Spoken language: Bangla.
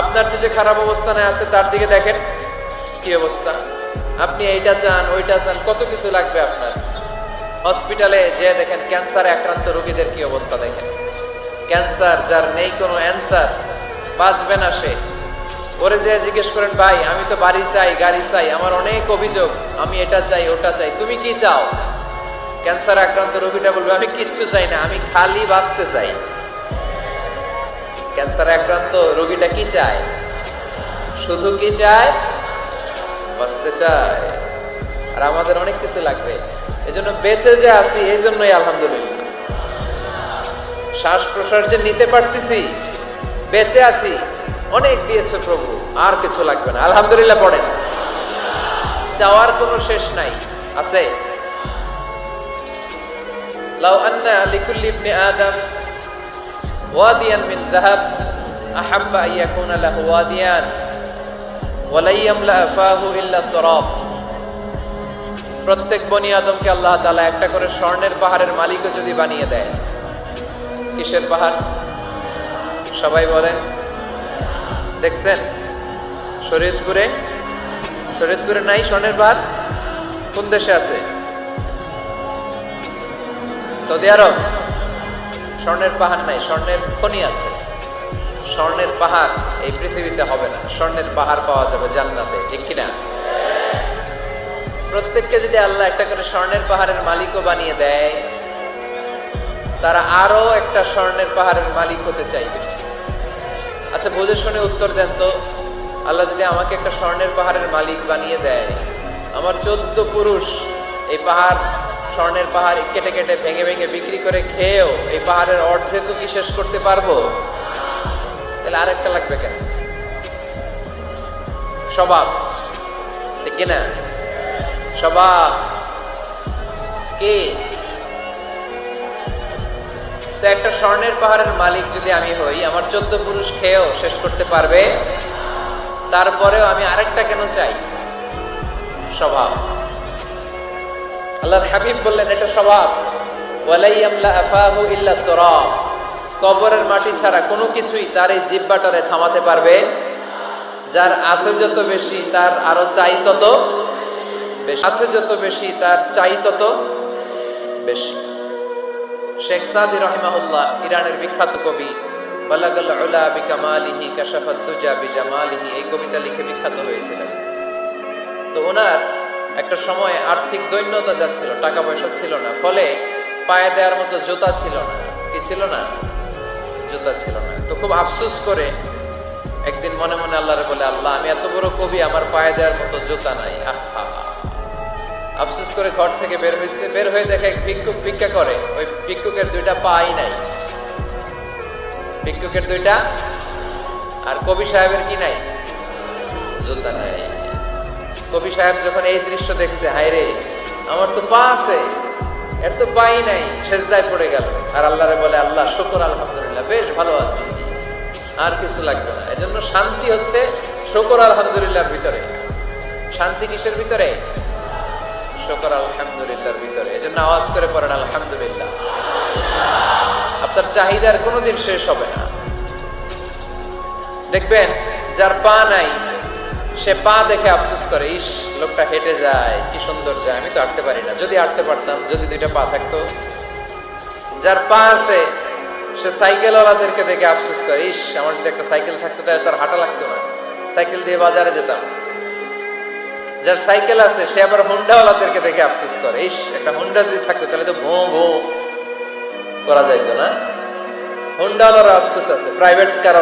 আপনার চেয়ে যে খারাপ অবস্থানে আছে, তার দিকে দেখেন কি অবস্থা। আপনি এইটা চান, ওইটা চান, কত কিছু লাগবে আপনার? হসপিটালে যে দেখেন, ক্যান্সারে আক্রান্ত রোগীদের কি অবস্থা দেখেন। ক্যান্সার, যার নেই কোনো অ্যান্সার, বাঁচবে না সে। ওরে যে জিজ্ঞেস করেন, ভাই, আমি তো বাড়ি চাই, গাড়ি চাই, আমার অনেক অভিযোগ, আমি এটা চাই, ওটা চাই, তুমি কি চাও? ক্যান্সার আক্রান্ত রোগীটা বলবে, আমি কিচ্ছু চাই না, আমি খালি বাঁচতে চাই। ক্যান্সার আক্রান্ত রোগীটা কি চায়? শুধু কি চায়? বাঁচতে চায়। আর আমাদের অনেক কিছু লাগবে। এজন্য বেঁচে যে আছি এই জন্যই আলহামদুলিল্লাহ। শ্বাস প্রশ্বাস যে নিতে পারতেছি, বেঁচে আছি, অনেক দিয়েছে প্রভু, আর কিছু লাগবে না। আলহামদুলিল্লাহ পড়েন। চাওয়ার কোনো শেষ নাই, আছে? লাউ আন্না লিকুল্লি ইবনে ওয়াদিয়ান মিন যাহাব, আহাব্বা ইয়াকুনা লাহু ওয়াদিয়ান ওয়ালা ইয়ামলা ফাহু ইল্লা তুরাব প্রত্যেক বনি আদমকে আল্লাহ তাআলা একটা করে স্বর্ণের পাহাড়ের মালিকও যদি বানিয়ে দেয়, কিসের পাহাড়? সবাই বলেন। দেখছেন? শরীয়তপুরে? শরীয়তপুরে নাই স্বর্ণের পাহাড়? কোন দেশে আছে? Saudi Arab? স্বর্ণের পাহাড় নাই, স্বর্ণের খনি আছে। স্বর্ণের পাহাড় এই পৃথিবীতে হবে না। স্বর্ণের পাহাড় পাওয়া যাবে জান্নাতে, ঠিক কিনা? প্রত্যেককে যদি আল্লাহ একটা করে স্বর্ণের পাহাড়ের মালিকও বানিয়ে দেয়, তারা আরও একটা স্বর্ণের পাহাড়ের মালিক হতে চাইবে। আচ্ছা বুঝে শুনে উত্তর দেন তো, আল্লাহ যদি আমাকে একটা স্বর্ণের পাহাড়ের মালিক বানিয়ে দেয়, আমার চোদ্দ পুরুষ এই পাহাড় স্বর্ণের পাহাড় কেটে কেটে ভেঙে ভেঙে বিক্রি করে খেয়েও এই পাহাড়ের অর্ধেকও কি শেষ করতে পারব? তাহলে আরেকটা লাগবে কেন? স্বভাব। ঠিক কিনা স্বভাব। কে? তো একটা স্বর্ণের পাহাড়ের মালিক যদি আমি হই, আমার চোদ্দ পুরুষ খেয়েও শেষ করতে পারবে। তারপরেও আমি আরেকটা কেন চাই? স্বভাব। আল্লাহর হাবিব বললেন, এটা স্বভাব। কবরের মাটি ছাড়া কোনো কিছুই তার এই জিব্বাটারে থামাতে পারবে যার আছে যত বেশি, তার আরও চাই তত আছে যত বেশি, তার চাই তত বেশি। শেখ সাদি রহিমাহুল্লাহ, ইরানের বিখ্যাত কবি, বালাগাল উলা বিকামালিহি কাশাফাত দুজা বিজামালিহি, এই কবিতা লিখে বিখ্যাত হয়েছিলেন। তো ওনার একটা সময় আর্থিক দৈন্যতা যাচ্ছিল টাকা পয়সা ছিল না। ফলে পায়ে দেওয়ার মতো জুতা ছিল না। কি ছিল না? জুতা ছিল না। তো খুব আফসোস করে একদিন মনে মনে আল্লাহরে বলে, আল্লাহ, আমি এত বড় কবি, আমার পায়ে দেওয়ার মতো জুতা নাই। আহা আফসোস করে ঘর থেকে বের হয়েছে বের হয়ে দেখে এক ভিক্ষুক ভিক্ষা করে। ওই ভিক্ষুকের দুইটা পাই নাই। ভিক্ষুকের দুইটা আর কবি সাহেবের কি নাই? জুতা নাই। কবি সাহেব যখন এই দৃশ্য দেখছে হায় রে আমার তো পা আছে, এর তো পাই নাই, সেজদায় পড়ে গেল। আর আল্লাহরে বলে, আল্লাহ, শুকর, আলহামদুলিল্লাহ, বেশ ভালো আছে। আর কিছু লাগবে না। এজন্য শান্তি হচ্ছে শুকর, আলহামদুলিল্লাহর ভিতরে। শান্তি কিসের ভিতরে? শুকর, আলহামদুলিল্লাহর ভিতরে। এজন্য আওয়াজ করে পড়েন, আলহামদুলিল্লাহ। আপনার চাহিদার কোনোদিন শেষ হবে না। দেখবেন, যার পা নাই সে পা দেখে আফসোস করে, ইস, লোকটা হেঁটে যায়, কি সুন্দর যায়, আমি তো হাঁটতে পারি না। যদি হাঁটতে পারতাম, যদি দুইটা পা থাকতো। যার পা আছে, সে সাইকেলওয়ালাদেরকে দেখে আফসোস করে, ইস, আমার যদি একটা সাইকেল থাকতো, তাহলে তার হাঁটা লাগতো না। সাইকেল দিয়ে বাজারে যেতাম। যার সাইকেল আছে, সে আবার হুন্ডাওয়ালাদেরকে দেখে আফসোস করে, ইস, একটা হুন্ডা যদি থাকতো, তাহলে তো ভো ভো করা যাইতো না। হুন্ডাওয়ালার আফসোস আছে, প্রাইভেট কার